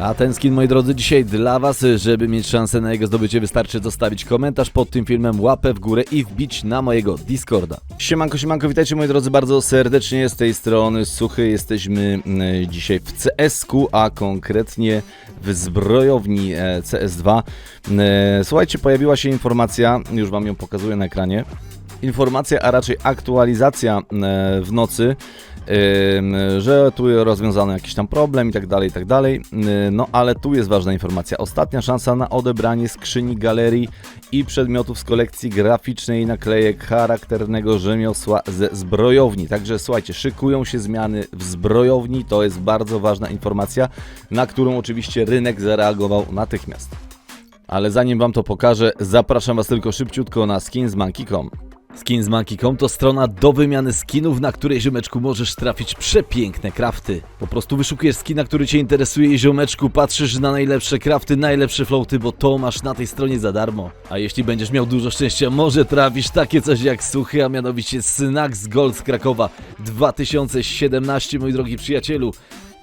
A ten skin, moi drodzy, dzisiaj dla Was, żeby mieć szansę na jego zdobycie, wystarczy zostawić komentarz pod tym filmem, łapę w górę i wbić na mojego Discorda. Siemanko, siemanko, witajcie moi drodzy bardzo serdecznie z tej strony Suchy. Jesteśmy mm, dzisiaj w CS-ku, a konkretnie w zbrojowni e, CS2. E, Słuchajcie, pojawiła się informacja, już Wam ją pokazuję na ekranie. Informacja, a raczej aktualizacja e, w nocy że tu rozwiązano jakiś tam problem i tak dalej, i tak dalej. Yy, No ale tu jest ważna informacja. Ostatnia szansa na odebranie skrzyni galerii i przedmiotów z kolekcji graficznej naklejek charakternego rzemiosła ze zbrojowni. Także słuchajcie, szykują się zmiany w zbrojowni. To jest bardzo ważna informacja, na którą oczywiście rynek zareagował natychmiast. Ale zanim wam to pokażę, zapraszam was tylko szybciutko na skinsmonkey.com. Skinsmonkey.com to strona do wymiany skinów, na której ziomeczku możesz trafić przepiękne krafty. Po prostu wyszukujesz skina, który cię interesuje i ziomeczku patrzysz na najlepsze krafty, najlepsze floaty, bo to masz na tej stronie za darmo. A jeśli będziesz miał dużo szczęścia, może trafisz takie coś jak suchy, a mianowicie Synax Gold z Krakowa 2017, mój drogi przyjacielu.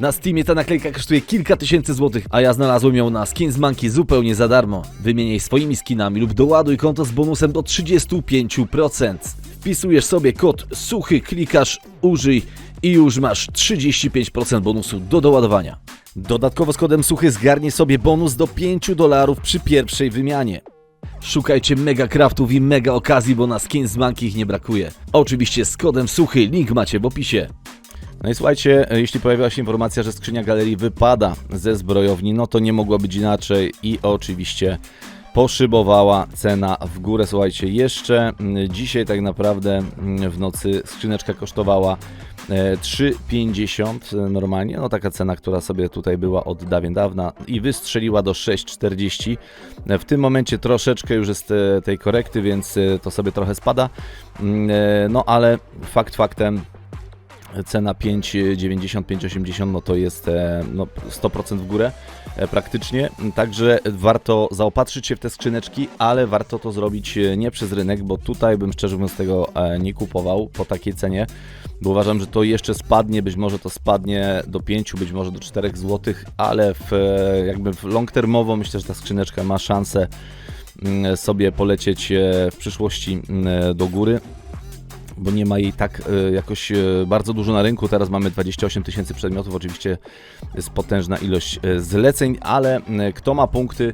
Na Steamie ta naklejka kosztuje kilka tysięcy złotych, a ja znalazłem ją na Skins Monkey zupełnie za darmo. Wymieniaj swoimi skinami lub doładuj konto z bonusem do 35%. Wpisujesz sobie kod suchy, klikasz użyj i już masz 35% bonusu do doładowania. Dodatkowo z kodem suchy zgarnie sobie bonus do 5 dolarów przy pierwszej wymianie. Szukajcie mega craftów i mega okazji, bo na Skins Monkey ich nie brakuje. Oczywiście z kodem suchy, link macie w opisie. No i słuchajcie, e, jeśli pojawiła się informacja, że skrzynia galerii wypada ze zbrojowni, no to nie mogło być inaczej i oczywiście poszybowała cena w górę. Słuchajcie, jeszcze mm, dzisiaj tak naprawdę mm, w nocy skrzyneczka kosztowała e, 3,50 normalnie, no taka cena, która sobie tutaj była od dawien dawna i wystrzeliła do 6,40. E, W tym momencie troszeczkę już jest e, tej korekty, więc e, to sobie trochę spada, Mm, e, no ale fakt faktem cena 5,90, 5,80 no to jest e, no, 100% w górę e, praktycznie, także warto zaopatrzyć się w te skrzyneczki, ale warto to zrobić e, nie przez rynek, bo tutaj bym szczerze mówiąc tego nie kupował po takiej cenie, bo uważam, że to jeszcze spadnie, być może to spadnie do 5, być może do 4 zł, ale w, jakby w long termowo myślę, że ta skrzyneczka ma szansę mm, sobie polecieć w przyszłości mm, do góry bo nie ma jej tak e, jakoś e, bardzo dużo na rynku. Teraz mamy 28 tysięcy przedmiotów, oczywiście jest potężna ilość e, zleceń, ale kto ma punkty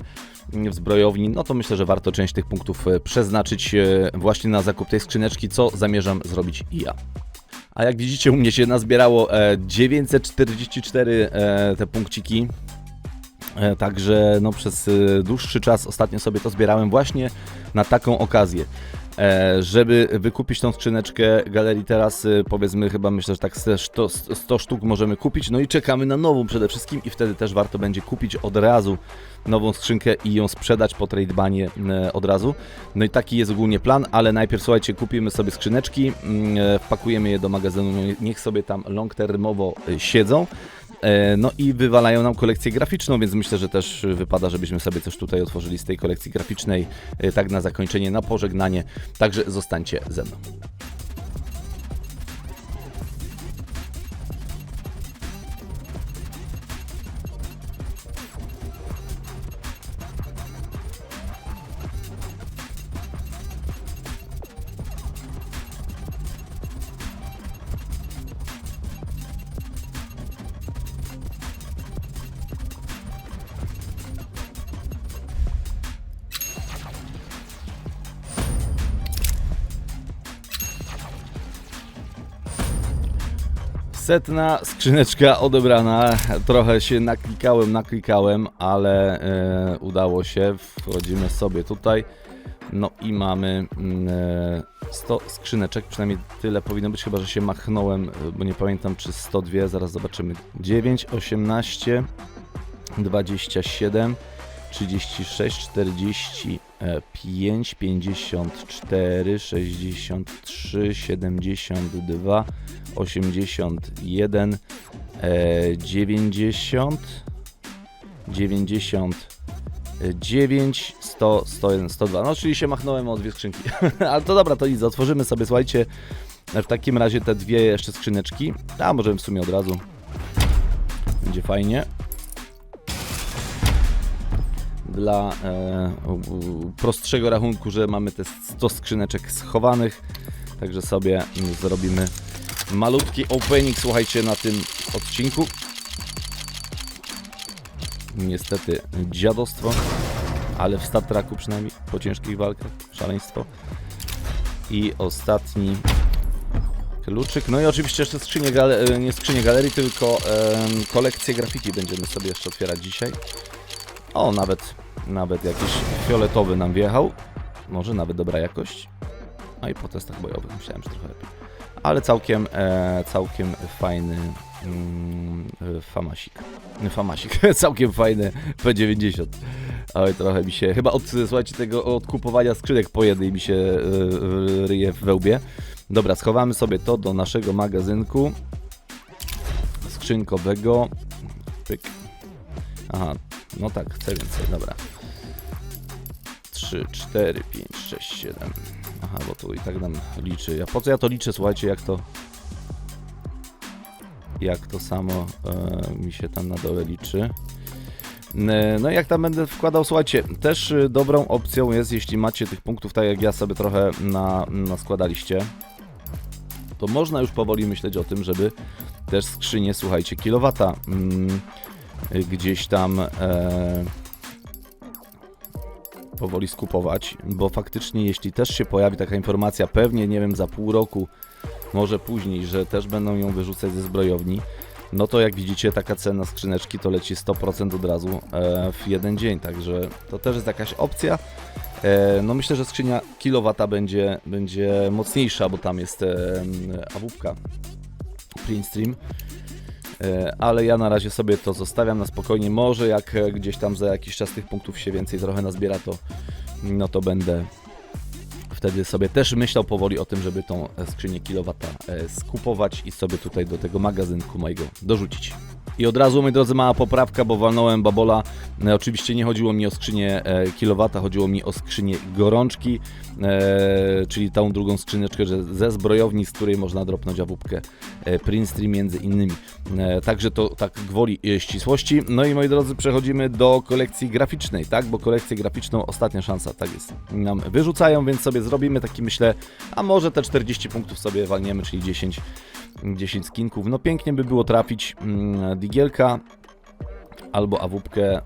w zbrojowni, no to myślę, że warto część tych punktów przeznaczyć właśnie na zakup tej skrzyneczki, co zamierzam zrobić i ja. A jak widzicie, u mnie się nazbierało e, 944 e, te punkciki. E, Także no, przez e, dłuższy czas ostatnio sobie to zbierałem właśnie na taką okazję. E, Żeby wykupić tą skrzyneczkę galerii teraz, e, powiedzmy chyba myślę, że tak ze 100, 100 sztuk możemy kupić, no i czekamy na nową przede wszystkim i wtedy też warto będzie kupić od razu nową skrzynkę i ją sprzedać po tradebanie e, od razu. No i taki jest ogólnie plan, ale najpierw słuchajcie, kupimy sobie skrzyneczki, mm, wpakujemy je do magazynu, niech sobie tam long termowo siedzą. E, No i wywalają nam kolekcję graficzną, więc myślę, że też wypada, żebyśmy sobie coś tutaj otworzyli z tej kolekcji graficznej, e, tak na zakończenie, na pożegnanie. Także zostańcie ze mną. Setna skrzyneczka odebrana. Trochę się naklikałem, naklikałem, ale e, udało się. Wchodzimy sobie tutaj. No i mamy mm, e, 100 skrzyneczek, przynajmniej tyle powinno być, chyba że się machnąłem, e, bo nie pamiętam czy 102, zaraz zobaczymy. 9, 18, 27, 36, 45, 54, 63, 72, 81, e, 90, 99, 100, 101, 102. No, czyli się machnąłem o dwie skrzynki. Ale to dobra, to nic, otworzymy sobie, słuchajcie, w takim razie te dwie jeszcze skrzyneczki. A możemy w sumie od razu. Będzie fajnie. Dla e, prostszego rachunku, że mamy te 100 skrzyneczek schowanych. Także sobie zrobimy malutki opening, słuchajcie, na tym odcinku. Niestety dziadostwo, ale w Star Treku przynajmniej, po ciężkich walkach, szaleństwo. I ostatni kluczyk. No i oczywiście jeszcze skrzynię, e, nie galerii, tylko em, kolekcję grafiki będziemy sobie jeszcze otwierać dzisiaj. O, nawet, nawet jakiś fioletowy nam wjechał. Może nawet dobra jakość. No i po testach bojowych myślałem, że trochę lepiej. Ale całkiem, e, całkiem fajny mm, e, famasik. Famasik, całkiem fajny P90. Oj, trochę mi się, chyba od, słuchajcie, tego od kupowania skrzynek po jednej mi się e, ryje w wełbie. Dobra, schowamy sobie to do naszego magazynku skrzynkowego. Pyk. Aha, no tak, chcę więcej, dobra. 3, 4, 5, 6, 7. Aha, bo tu i tak nam liczy. Ja po co ja to liczę, słuchajcie, jak to jak to samo e, mi się tam na dole liczy. E, No i jak tam będę wkładał, słuchajcie, też e, dobrą opcją jest, jeśli macie tych punktów, tak jak ja sobie trochę na, na składaliście, to można już powoli myśleć o tym, żeby też skrzynię, słuchajcie, kilowata mm, gdzieś tam e, powoli skupować, bo faktycznie jeśli też się pojawi taka informacja, pewnie, nie wiem, za pół roku, może później, że też będą ją wyrzucać ze zbrojowni, no to jak widzicie, taka cena skrzyneczki to leci 100% od razu e, w jeden dzień, także to też jest jakaś opcja. E, no myślę, że skrzynia kilowata będzie, będzie mocniejsza, bo tam jest e, awupka print stream. E, ale ja na razie sobie to zostawiam na spokojnie. Może jak e, gdzieś tam za jakiś czas tych punktów się więcej trochę nazbiera, to no to będę wtedy sobie też myślał powoli o tym, żeby tą e, skrzynię kilowata skupować i sobie tutaj do tego magazynku mojego dorzucić. I od razu, moi drodzy, mała poprawka, bo walnąłem babola. E, oczywiście nie chodziło mi o skrzynię e, kilowata, chodziło mi o skrzynię gorączki, e, czyli tą drugą skrzyneczkę ze zbrojowni, z której można dropnąć awupkę e, Prinstream między innymi. Także to tak gwoli ścisłości. No i moi drodzy, przechodzimy do kolekcji graficznej, tak? Bo kolekcję graficzną ostatnia szansa, tak jest. Nam wyrzucają, więc sobie zrobimy taki myślę, a może te 40 punktów sobie walniemy, czyli 10, 10 skinków. No pięknie by było trafić mm, digielka albo awupkę. e,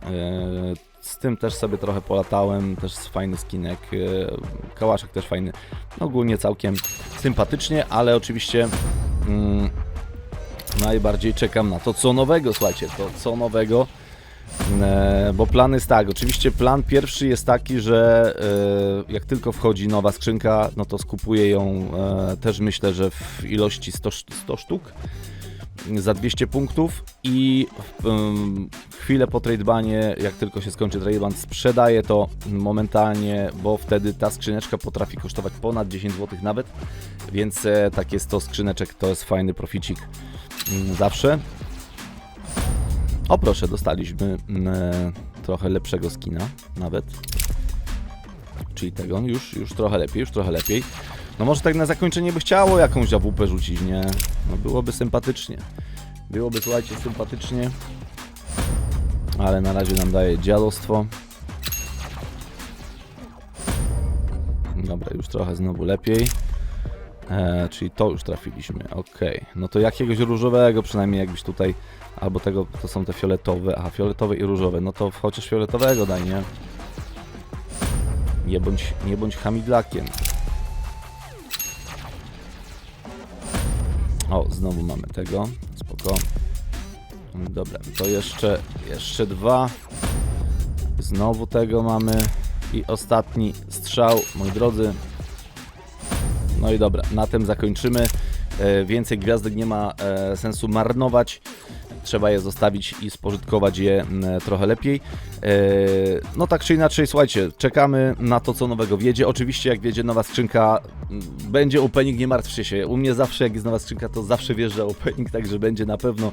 Z tym też sobie trochę polatałem, też fajny skinek, e, kałaszek też fajny. No, Ogólnie całkiem sympatycznie, ale oczywiście mm, najbardziej czekam na to co nowego, słuchajcie, to co nowego. E, Bo plan jest tak, oczywiście plan pierwszy jest taki, że e, jak tylko wchodzi nowa skrzynka, no to skupuję ją e, też myślę, że w ilości 100, sz- 100 sztuk za 200 punktów i chwilę po tradebanie, jak tylko się skończy tradeban, sprzedaję to momentalnie, bo wtedy ta skrzyneczka potrafi kosztować ponad 10 zł nawet, więc takie 100 skrzyneczek to jest fajny proficik mm, zawsze. O proszę, dostaliśmy mm, e, trochę lepszego skina nawet. Czyli tego, już, już trochę lepiej, już trochę lepiej. No może tak na zakończenie by chciało jakąś AWP rzucić, nie? No byłoby sympatycznie. Byłoby, słuchajcie, sympatycznie. Ale na razie nam daje dziadostwo. Dobra, już trochę znowu lepiej. E, czyli to już trafiliśmy, okej. No to jakiegoś różowego przynajmniej jakbyś tutaj... Albo tego, to są te fioletowe, aha, fioletowe i różowe. No to chociaż fioletowego daj, nie? Nie bądź, nie bądź hamidlakiem. O, znowu mamy tego. Spoko. Dobra, to jeszcze, jeszcze dwa. Znowu tego mamy. I ostatni strzał, moi drodzy. No i dobra, na tym zakończymy. E, więcej gwiazdek nie ma e, sensu marnować. Trzeba je zostawić i spożytkować je m, trochę lepiej. E, no tak czy inaczej, słuchajcie, czekamy na to, co nowego wjedzie. Oczywiście, jak wjedzie nowa skrzynka, m, będzie opening, nie martwcie się. U mnie zawsze, jak jest nowa skrzynka, to zawsze wjeżdża opening, także będzie na pewno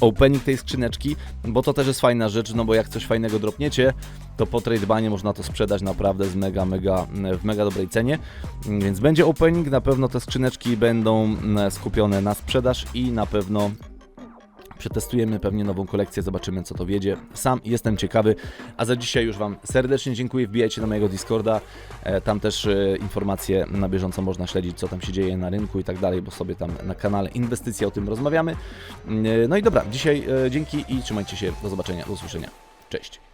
opening tej skrzyneczki, bo to też jest fajna rzecz, no bo jak coś fajnego dropniecie, to po tradebanie można to sprzedać naprawdę z mega, mega, w mega dobrej cenie. Więc będzie opening, na pewno te skrzyneczki będą mm, skupione na sprzedaż i na pewno Przetestujemy pewnie nową kolekcję, zobaczymy co to wiedzie. Sam jestem ciekawy, a za dzisiaj już Wam serdecznie dziękuję. Wbijajcie na mojego Discorda, e, tam też e, informacje na bieżąco można śledzić, co tam się dzieje na rynku i tak dalej, bo sobie tam na kanale Inwestycje o tym rozmawiamy. Mm, e, No i dobra, dzisiaj dzięki i trzymajcie się, do zobaczenia, do usłyszenia. Cześć.